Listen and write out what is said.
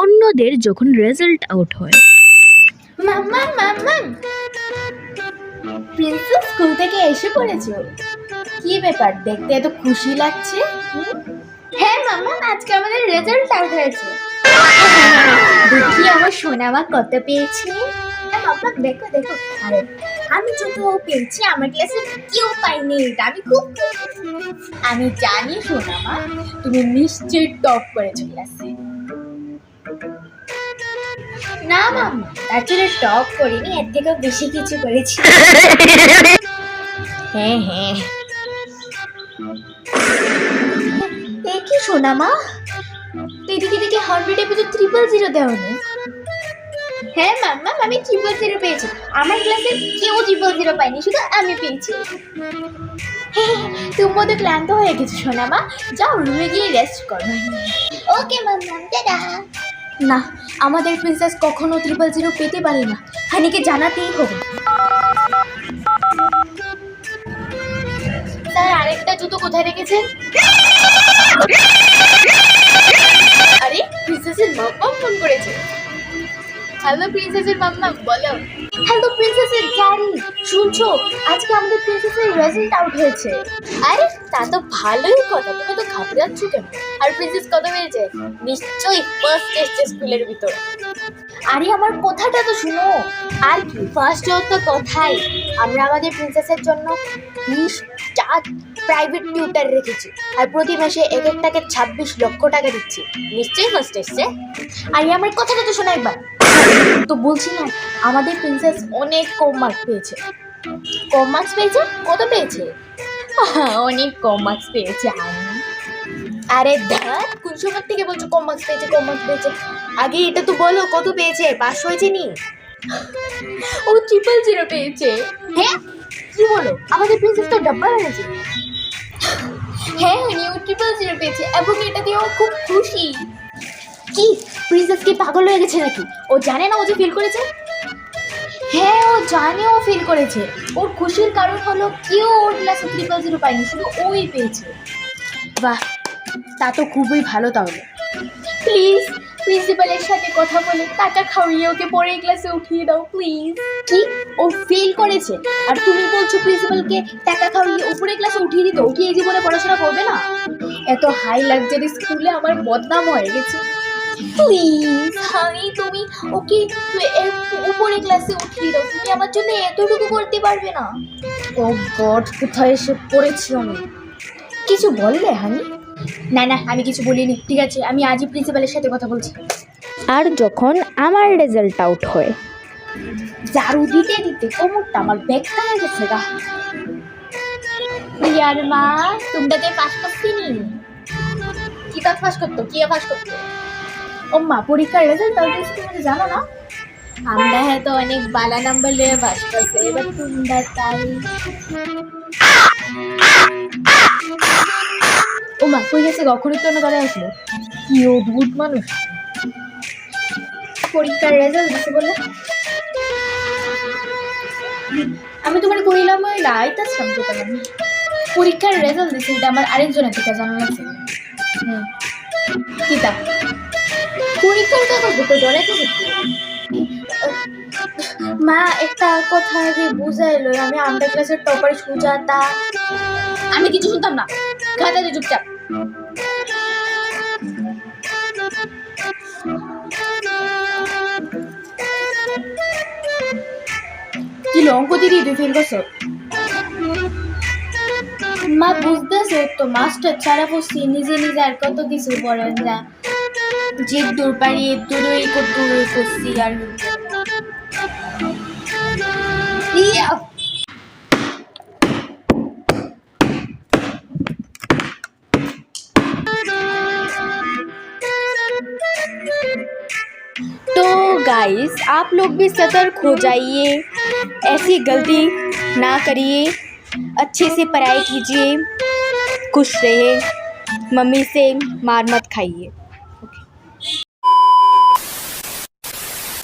অন্যদের যখন result out হয়। মাম্মা মাম্মা প্রিন্সেস স্কুল থেকে এসে পড়েছো কি ব্যাপার দেখতে এত খুশি লাগছে? হ্যাঁ মাম্মা আজকে আমাদের রেজাল্ট আউট হয়েছে। দেখি আমার সোনামা কত পেয়েছে। হ্যাঁ, মাম্মা দেখো দেখো। আরে আমি যত পেয়েছি আমার ক্লাসে কেউ পাইনি আমি খুব আমি জানি সোনামা তুমি নিশ্চয়ই টপ করেছ ক্লাসে না মাম্মা তার জন্য টপ করিনি এর থেকেও বেশি কিছু করেছি। হ্যাঁ হ্যাঁ। এ কি শোনা মা? এদিকে দিকে হান্ড্রেড এপিসোড ট্রিপল জিরো দেওয়ানি হ্যাঁ মাম্মা আমি ট্রিপল জিরো পেয়েছি। আমার ক্লাসে কেউ ট্রিপল জিরো পাইনি শুধু আমি পেয়েছি। তুমি বোধ ক্লান্ত হয়ে গেছো সোনা মা। যাও রুমে গিয়ে রেস্ট করো। Okay mamma tata. না, আমাদের প্রিন্সেস কখনো ট্রিপল জিরো পেতে পারে না। হানিকে জানাতেই হবে। তার আরেকটা জুতো কোথায় রেখেছেন? আরে প্রিন্সেসের মাম্মা ফোন করেছে। হ্যালো প্রিন্সেসের মাম্মা, বলো। হ্যালো প্রিন্সেসের জানি শুনছো আজকে আমাদের প্রিন্সেসের রেজাল্ট আউট হয়েছে। আরে তা তো ভালোই কথা তুমি তো ঘাবড়াচ্ছ কেন? আর প্রিন্সেস কত পেয়েছে? নিশ্চয়ই ফার্স্ট এসছে স্কুলের ভিতর। আরে আমার কথাটা তো শুনো। আর কি ফার্স্ট তো কথাই। আমরা আমাদের প্রিন্সেসের জন্য বিশটা প্রাইভেট টিউটার রেখেছি। আর প্রতি মাসে এক একটাকে ছাব্বিশ লক্ষ টাকা দিচ্ছি। নিশ্চয়ই ফার্স্ট এসছে। আরে আমার কথাটা তো শোনা একবার। তো বলছি না আমাদের প্রিন্সেস অনেক কম মার্ক পেয়েছে। কম মার্কস পেয়েছে? কত পেয়েছে? অনেক কম মার্কস পেয়েছে আমি। আরে ধ্যাত কোন সময় থেকে বলছো কম মার্কস পেয়েছে কম মার্কস পেয়েছে? আগে এটা তো বলো কত পেয়েছে? পাস হয়েছে নি? ও ট্রিপল জিরো পেয়েছে। হ্যাঁ? কি বলো? আমাদের প্রিন্সেস তো ডাব্বা হয়েছে। হ্যাঁ হানি ও ট্রিপল জিরো পেয়েছে এবং এটা দিয়ে ও খুব খুশি। কি? প্রিন্সেস কি পাগল হয়ে গেছে নাকি? ও জানে না ও যে ফিল করেছে? হ্যাঁ ও জানে ও ফিল করেছে। ওর খুশির কারণ হলো কেউ ওর ক্লাসে ট্রিপল জিরো পায়নি, শুধু ওই পেয়েছে। বাহ, তা তো খুবই ভালো তাহলে। প্লিজ প্রিন্সিপালের সাথে কথা বলে টাকা খাওয়িয়ে ওকে পরে ক্লাসে উঠিয়ে দাও প্লিজ কি? ও ফেল করেছে? আর তুমি বলছো প্রিন্সিপালকে টাকা খাওয়িয়ে উপরে ক্লাসে উঠিয়ে দিতে? উঠিয়ে জীবনে পড়াশোনা করবে না? এত হাই লাক্সারি স্কুলে আমার বদনাম হয়ে গেছে। প্লিজ হানি তুমি ওকে উপরে ক্লাসে উঠিয়ে দাও। তুমি আমার জন্য এতটুকু করতে পারবে না। ও গড কোথায় এসে পড়েছি আমি? কিছু বললে হানি না না আমি কিছু বলিনি ঠিক আছে আমি আজই প্রিন্সিপালের সাথে কথা বলছি। আর যখন আমার রেজাল্ট আউট হয়। ঝাড়ু দিতে দিতে কোমরটা আমার ব্যাগটা হয়ে গেছে গা। ইয়ার মা তোমরা যে পাস করছিনি? কি কাজ পাস করতো? কি পাস করতো? ও মা পরীক্ষার রেজাল্ট তাহলে তুমি জানো না আমরা হ্যাঁ তো অনেক বালা নাম্বার লিয়ে পাস করছে এবার তোমরা তাই ও মা কই গেছে কখনই তো দাঁড়ায় আসলো কি অদ্ভুত মানুষ পরীক্ষার রেজাল্ট দিতে বললে আমি তোমার কইলাম ওই লাইতাছিলাম তো আমি পরীক্ষার রেজাল্ট দিছি এটা আমার আরেকজনের থেকে জানা আছে হুম কিতা পরীক্ষার কাগজ তো জড়াই মা একটা কথা আগে বুঝাইলো আমি আন্ডার ক্লাসের টপার সুজাতা। আমি কিছু শুনতাম না। খাতা দিয়ে চুপচাপ। কি অঙ্ক দিদি তুই ফেল করছ? মা বুঝতেছো তো মাস্টার ছাড়া বসছি নিজে নিজে আর কত কিছু বলেন যা जीत दूर पर ये दूर ही को दूर ही को सीआर तो गाइस आप लोग भी सतर्क हो जाइए। ऐसी गलती ना करिए। अच्छे से पढ़ाई कीजिए। खुश रहिए। मम्मी से मार मत खाइए।